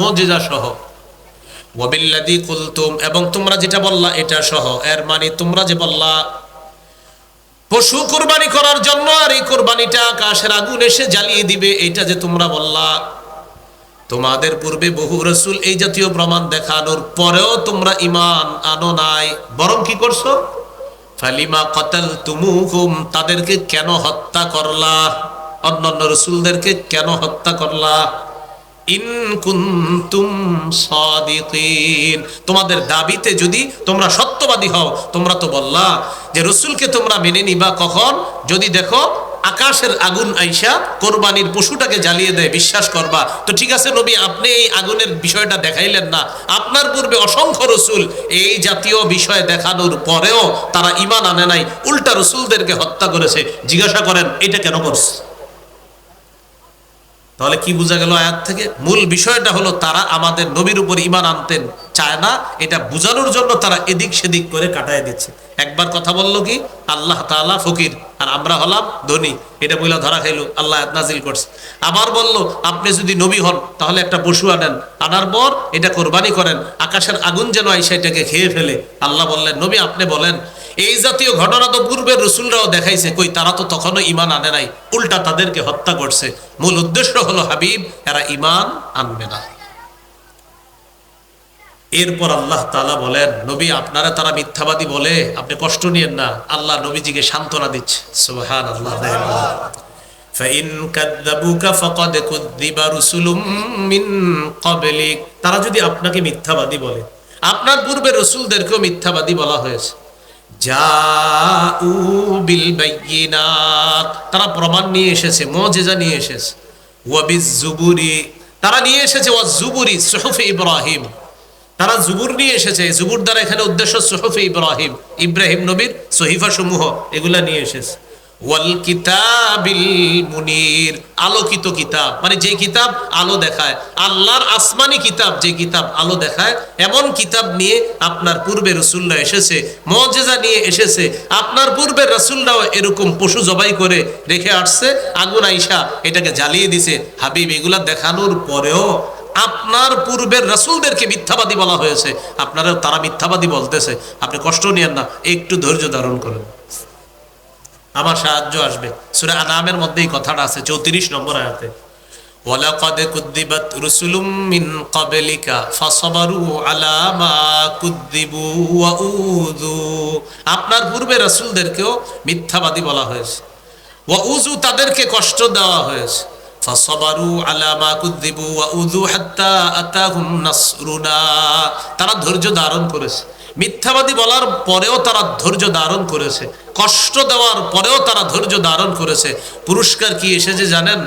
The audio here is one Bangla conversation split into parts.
মজিজা সহ। ওয়াবিল্লাদি কুলতুম, এবং তোমরা যেটা বললা এটা সহ। এর মানে তোমরা যে বললা, পশু কোরবানি করার জন্য আর এই কোরবানিটা আকাশের আগুন এসে জ্বালিয়ে দিবে, এটা যে তোমরা বললা, তোমাদের পূর্বে বহু রসুল এই জাতীয় প্রমাণ দেখানোর পরেও তোমরা ইমান আনো নাই। বরং কি করছ? ফালিমা কতাল তুমুহুম তাদেরকে কেন হত্যা করলা? অন্যান্য রসুলদেরকে কেন হত্যা করলা? তোমাদের দাবিতে যদি তোমরা সত্যবাদী হও, তোমরা তো বললা যে রসুলকে তোমরা মেনে নিবা কখন? যদি দেখো আকাশের আগুন আইসা কোরবানির পশুটাকে জ্বালিয়ে দেয়, বিশ্বাস করবা। তো ঠিক আছে নবী, আপনি এই আগুনের বিষয়টা দেখাইলেন না। আপনার পূর্বে অসংখ্য রসুল এই জাতীয় বিষয় দেখানোর পরেও তারা ইমান আনে নাই, উল্টা রসুলদেরকে হত্যা করেছে। জিজ্ঞাসা করেন, এটা কেন করছে? তাহলে কি বোঝা গেল আয়াত থেকে? মূল বিষয়টা হলো তারা আমাদের নবীর উপর ইমান আনতেন চায় না, এটা বোঝানোর জন্য তারা এদিক সেদিক করে কাটায় দিচ্ছে। একবার কথা বলল কি? আল্লাহ তাআলা ফকির, আর আমরা হলাম ধনী। এটা বইলা ধরা খাইলো, আল্লাহ নাজিল করছে। আবার বলল, আপনি যদি নবী হন, তাহলে একটা পশু আনেন। আনার পর এটা কোরবানি করেন। আকাশের আগুন যেন আইসা এটাকে খেয়ে ফেলে। আল্লাহ বললেন, নবী, আপনি বলেন এই জাতীয় ঘটনা তো পূর্বে রসুলরাও দেখাইছে, কই তারা তো তখনও ইমান আনে নাই। উল্টা তাদেরকে হত্যা করছে। মূল উদ্দেশ্য হলো, হাবিব, এরা ইমান আনবে না। এরপর আল্লাহ তালা বলেন, নবী, আপনারা তারা মিথ্যাবাদী বলে আপনি কষ্ট নিয়েন না। আল্লাহ নবীজিকে সান্ত্বনা দিচ্ছে। সুহান আল্লাহ তারা যদি আপনাকে মিথ্যাবাদী বলে, আপনার পূর্বে রসুলদেরকেও মিথ্যাবাদী বলা হয়েছে। বিল তারা প্রমাণ নিয়ে এসেছে, মুজিজা নিয়ে এসেছে। ওয়াবিজ জুবুরি তারা নিয়ে এসেছে ওয়া জুবুরি, সুহুফ ইব্রাহিম। তারা জুবুর নিয়ে এসেছে, জুবুর দ্বারা এখানে উদ্দেশ্য সোহফে ইব্রাহিম। ইব্রাহিম নবীর সহিফা সমূহ এগুলা নিয়ে এসেছে। ওয়াল কিতাবিল মুনির, আলোকিত কিতাব। মানে যে কিতাব আলো দেখায়, আল্লাহর আসমানি কিতাব যে কিতাব আলো দেখায়, এমন কিতাব নিয়ে আপনার পূর্বে রসুল্লাহ এসেছে, মজেজা নিয়ে এসেছে, আপনার পূর্বে রসুল্লাহ এরকম পশু জবাই করে রেখে আসছে, আগুন আইসা এটাকে জ্বালিয়ে দিছে। হাবিব, এগুলা দেখানোর পরেও আপনার পূর্বের রসুলদেরকে মিথ্যাবাদী বলা হয়েছে। আপনারা তারা মিথ্যাবাদী বলতেছে। আপনি কষ্ট নিয়েন না, একটু ধৈর্য ধারণ করেন। আমার সাহায্য আসবে। সুরে আনামের মধ্যে এই কথাটা আছে, চৌত্রিশ নম্বর আয়াতে। ওয়ালাকাদ কুদ্দিবাত রুসুলুম মিন ক্বাবলিকা ফাসাবারু আলা মা কুদ্দিবু ওয়া উযু। আপনার পূর্বে রাসূলদেরকেও মিথ্যাবাদী বলা হয়েছে। ওয়া উযু তাদেরকে কষ্ট দেওয়া হয়েছে। ফাসাবারু আলা মা কুদ্দিবু ওয়া উযু হাত্তা আতাহুম নাসরুনা। তারা ধৈর্য ধারণ করেছে। মিথ্যাবাদী বলার পরেও তারা ধৈর্য ধারণ করেছে। কষ্ট দেওয়ার পরেও তারা ধৈর্য ধারণ করেছে। পুরস্কার কি এসেছে জানেন?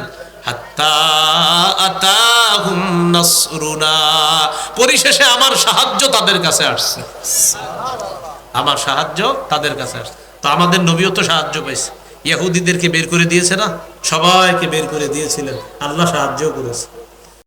পরিশেষে আমার সাহায্য তাদের কাছে আসছে। আমার সাহায্য তাদের কাছে আসছে। তো আমাদের নবীও তো সাহায্য পাইছে। ইহুদিদেরকে বের করে দিয়েছে না? সবাইকে বের করে দিয়েছিলেন। আল্লাহ সাহায্য করেছে।